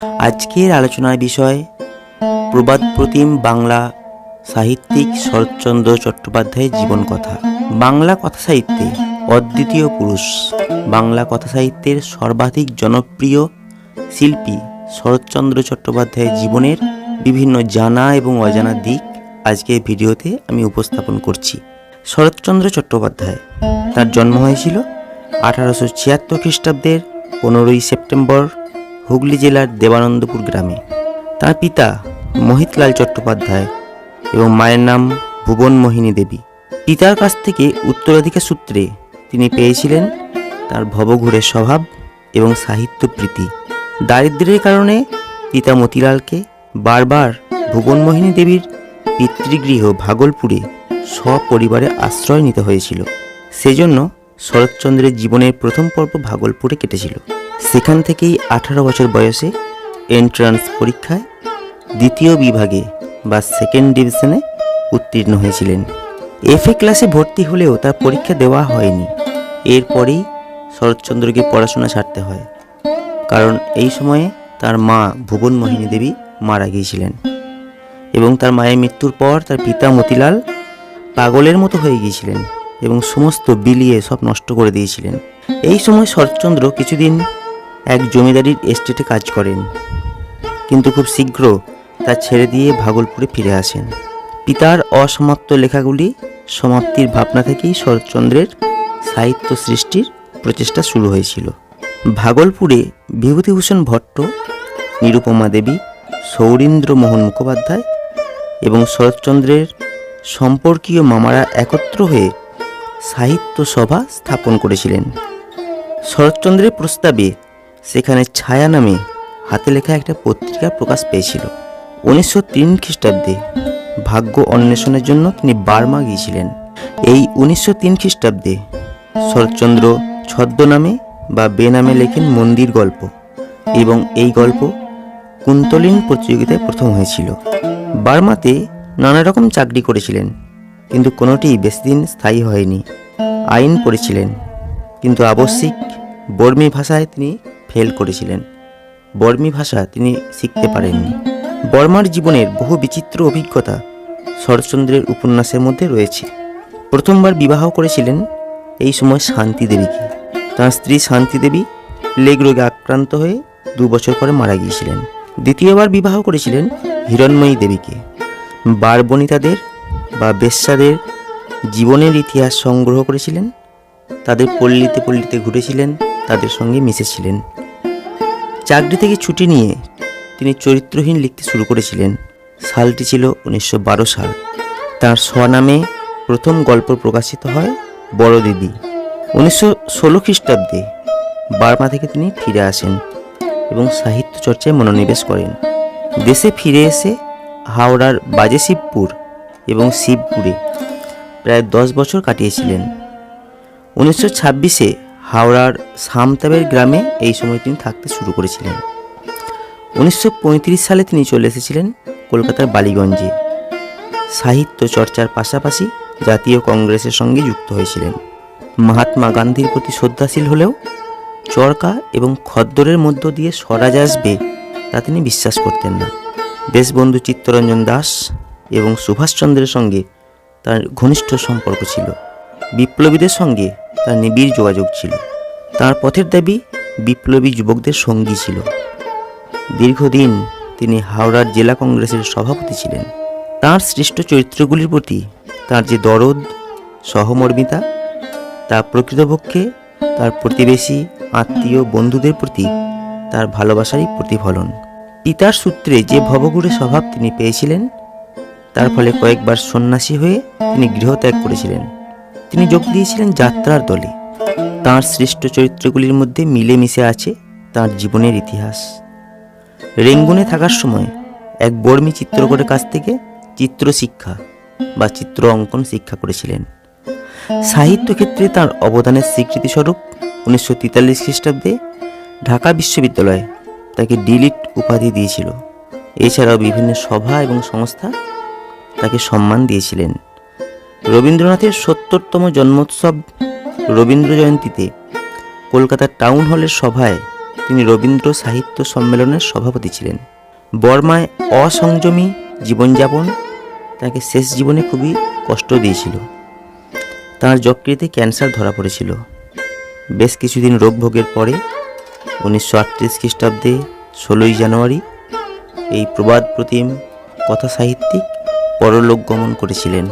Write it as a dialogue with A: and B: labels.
A: আজকের আলোচনার বিষয়, প্রবাদ প্রতিম বাংলা সাহিত্যিক শরৎচন্দ্র চট্টোপাধ্যায়ের জীবন কথা। বাংলা কথা সাহিত্যে অদ্বিতীয় পুরুষ। বাংলা কথা সাহিত্যের সর্বাধিক জনপ্রিয় শিল্পী শরৎচন্দ্র চট্টোপাধ্যায়ের জীবনের বিভিন্ন জানা এবং অজানা দিক আজকের ভিডিওতে আমি উপস্থাপন করছি। শরৎচন্দ্র চট্টোপাধ্যায় তার জন্ম হয়েছিল আঠারোশো ছিয়াত্তর খ্রিস্টাব্দের পনেরোই সেপ্টেম্বর হুগলি জেলার দেবানন্দপুর গ্রামে। তার পিতা মোহিতলাল চট্টোপাধ্যায় এবং মায়ের নাম ভুবন মোহিনী দেবী। পিতার কাছ থেকে উত্তরাধিকার সূত্রে তিনি পেয়েছিলেন তার ভবঘুরের স্বভাব এবং সাহিত্য প্রীতি। দারিদ্র্যের কারণে পিতা মতিলালকে বারবার ভুবন মোহিনী দেবীর পিতৃগৃহ ভাগলপুরে সপরিবারে আশ্রয় নিতে হয়েছিল। সেজন্য শরৎচন্দ্রের জীবনের প্রথম পর্ব ভাগলপুরে কেটেছিল। সেখান থেকেই আঠারো বছর বয়সে এন্ট্রান্স পরীক্ষায় দ্বিতীয় বিভাগে বা সেকেন্ড ডিভিশনে উত্তীর্ণ হয়েছিলেন। এফএ ক্লাসে ভর্তি হলেও তার পরীক্ষা দেওয়া হয়নি। এরপরেই শরৎচন্দ্রকে পড়াশোনা ছাড়তে হয়। কারণ এই সময়ে তার মা ভুবন মোহিনী দেবী মারা গিয়েছিলেন। এবং তার মায়ের মৃত্যুর পর তার পিতা মতিলাল পাগলের মতো হয়ে গিয়েছিলেন এবং সমস্ত বিলিয়ে সব নষ্ট করে দিয়েছিলেন। এই সময় শরৎচন্দ্র কিছুদিন এক জমিদারির এস্টেটে কাজ করেন। কিন্তু খুব শীঘ্র তা ছেড়ে দিয়ে ভাগলপুরে ফিরে আসেন। পিতার অসমাপ্ত লেখাগুলি সমাপ্তির ভাবনা থেকেই শরৎচন্দ্রের সাহিত্য সৃষ্টির প্রচেষ্টা শুরু হয়েছিল। ভাগলপুরে বিভূতিভূষণ ভট্ট, নিরুপমা দেবী, সৌরীন্দ্র মোহন মুখোপাধ্যায় এবং শরৎচন্দ্রের সম্পর্কীয় মামারা একত্র হয়ে সাহিত্য সভা স্থাপন করেছিলেন। শরৎচন্দ্রের প্রস্তাবে সেখানে ছায়া নামে হাতে লেখা একটা পত্রিকা প্রকাশ পেয়েছিল। উনিশশো তিন খ্রিস্টাব্দে ভাগ্য অন্বেষণের জন্য তিনি বার্মা গিয়েছিলেন। এই উনিশশো তিন খ্রিস্টাব্দে শরৎচন্দ্র ছদ্মনামে বা বেনামে লেখেন মন্দির গল্প এবং এই গল্প কুন্তলিন প্রতিযোগিতায় প্রথম হয়েছিল। বার্মাতে নানা রকম চাকরি করেছিলেন, কিন্তু কোনোটি বেশি দিন স্থায়ী হয়নি। আইন পড়েছিলেন, কিন্তু আবশ্যিক বর্মী ভাষায় তিনি ফেল করেছিলেন। বর্মী ভাষা তিনি শিখতে পারেননি। বর্মার জীবনের বহু বিচিত্র অভিজ্ঞতা শরৎচন্দ্রের উপন্যাসের মধ্যে রয়েছে। প্রথমবার বিবাহ করেছিলেন এই সময় শান্তি দেবীকে। তার স্ত্রী শান্তি দেবী প্লেগ রোগে আক্রান্ত হয়ে দু বছর পরে মারা গিয়েছিলেন। দ্বিতীয়বার বিবাহ করেছিলেন হিরণময়ী দেবীকে। বারবণিতাদের বা বেশ্যাদের জীবনের ইতিহাস সংগ্রহ করেছিলেন। তাদের পল্লীতে পল্লীতে ঘুরেছিলেন, তাদের সঙ্গে মিশেছিলেন। চাকরি থেকে ছুটি নিয়ে তিনি চরিত্রহীন লিখতে শুরু করেছিলেন। সালটি ছিল উনিশশো বারো সাল। তার স্বনামে প্রথম গল্প প্রকাশিত হয় বড় দিদি উনিশশো ষোলো খ্রিস্টাব্দে বার্মা থেকে তিনি ফিরে আসেন এবং সাহিত্য চর্চায় মনোনিবেশ করেন। দেশে ফিরে এসে হাওড়ার বাজেশিবপুর এবং শিবপুরে প্রায় দশ বছর কাটিয়েছিলেন। উনিশশো ছাব্বিশে হাওড়ার সামতাবের গ্রামে এই সময় তিনি থাকতে শুরু করেছিলেন। উনিশশো পঁয়ত্রিশ সালে তিনি চলে এসেছিলেন কলকাতার বালিগঞ্জে। সাহিত্য চর্চার পাশাপাশি জাতীয় কংগ্রেসের সঙ্গে যুক্ত হয়েছিলেন। মহাত্মা গান্ধীর প্রতি শ্রদ্ধাশীল হলেও চরকা এবং খদ্দরের মধ্য দিয়ে স্বরাজ আসবে তা তিনি বিশ্বাস করতেন না। দেশবন্ধু চিত্তরঞ্জন দাস এবং সুভাষচন্দ্রের সঙ্গে তার ঘনিষ্ঠ সম্পর্ক ছিল। বিপ্লবীদের সঙ্গে তার নিবিড় যোগাযোগ ছিল। তার পথের দাবি বিপ্লবী যুবকদের সঙ্গী ছিল। দীর্ঘদিন তিনি হাওড়ার জেলা কংগ্রেসের সভাপতি ছিলেন। তার সৃষ্ট চরিত্রগুলির প্রতি তার যে দরদ, সহমর্মিতা, তা প্রকৃতপক্ষে তার প্রতিবেশী, আত্মীয়, বন্ধুদের প্রতি তার ভালোবাসারই প্রতিফলন। পিতার সূত্রে যে ভবঘুরে স্বভাব তিনি পেয়েছিলেন, তার ফলে কয়েকবার সন্ন্যাসী হয়ে তিনি গৃহত্যাগ করেছিলেন। তিনি যোগ দিয়েছিলেন যাত্রার দলে। তার শ্রেষ্ঠ চরিত্রগুলির মধ্যে মিলেমিশে আছে তার জীবনের ইতিহাস। রেঙ্গুনে থাকার সময় এক বর্মী চিত্রকরের কাছ থেকে চিত্র শিক্ষা বা চিত্র অঙ্কন শিক্ষা করেছিলেন। সাহিত্য ক্ষেত্রে তার অবদানের স্বীকৃতিস্বরূপ উনিশশো তেতাল্লিশ খ্রিস্টাব্দে ঢাকা বিশ্ববিদ্যালয় তাকে ডিলিট উপাধি দিয়েছিল। এছাড়াও বিভিন্ন সভা এবং সংস্থা তাকে সম্মান দিয়েছিলেন। রবীন্দ্রনাথের সত্তরতম জন্মোৎসব রবীন্দ্র জয়ন্তীতে কলকাতার টাউন হলের সভায় তিনি রবীন্দ্র সাহিত্য সম্মেলনের সভাপতি ছিলেন। বর্মায় অসংযমী জীবনযাপন তাকে শেষ জীবনে খুবই কষ্ট দিয়েছিল। তাঁর যকৃতে ক্যান্সার ধরা পড়েছিল। বেশ কিছুদিন রোগ ভোগের পরে উনিশশো আটত্রিশ খ্রিস্টাব্দে ষোলোই জানুয়ারি এই প্রবাদ প্রতিম কথা সাহিত্যিক পরলোক গমন করেছিলেন।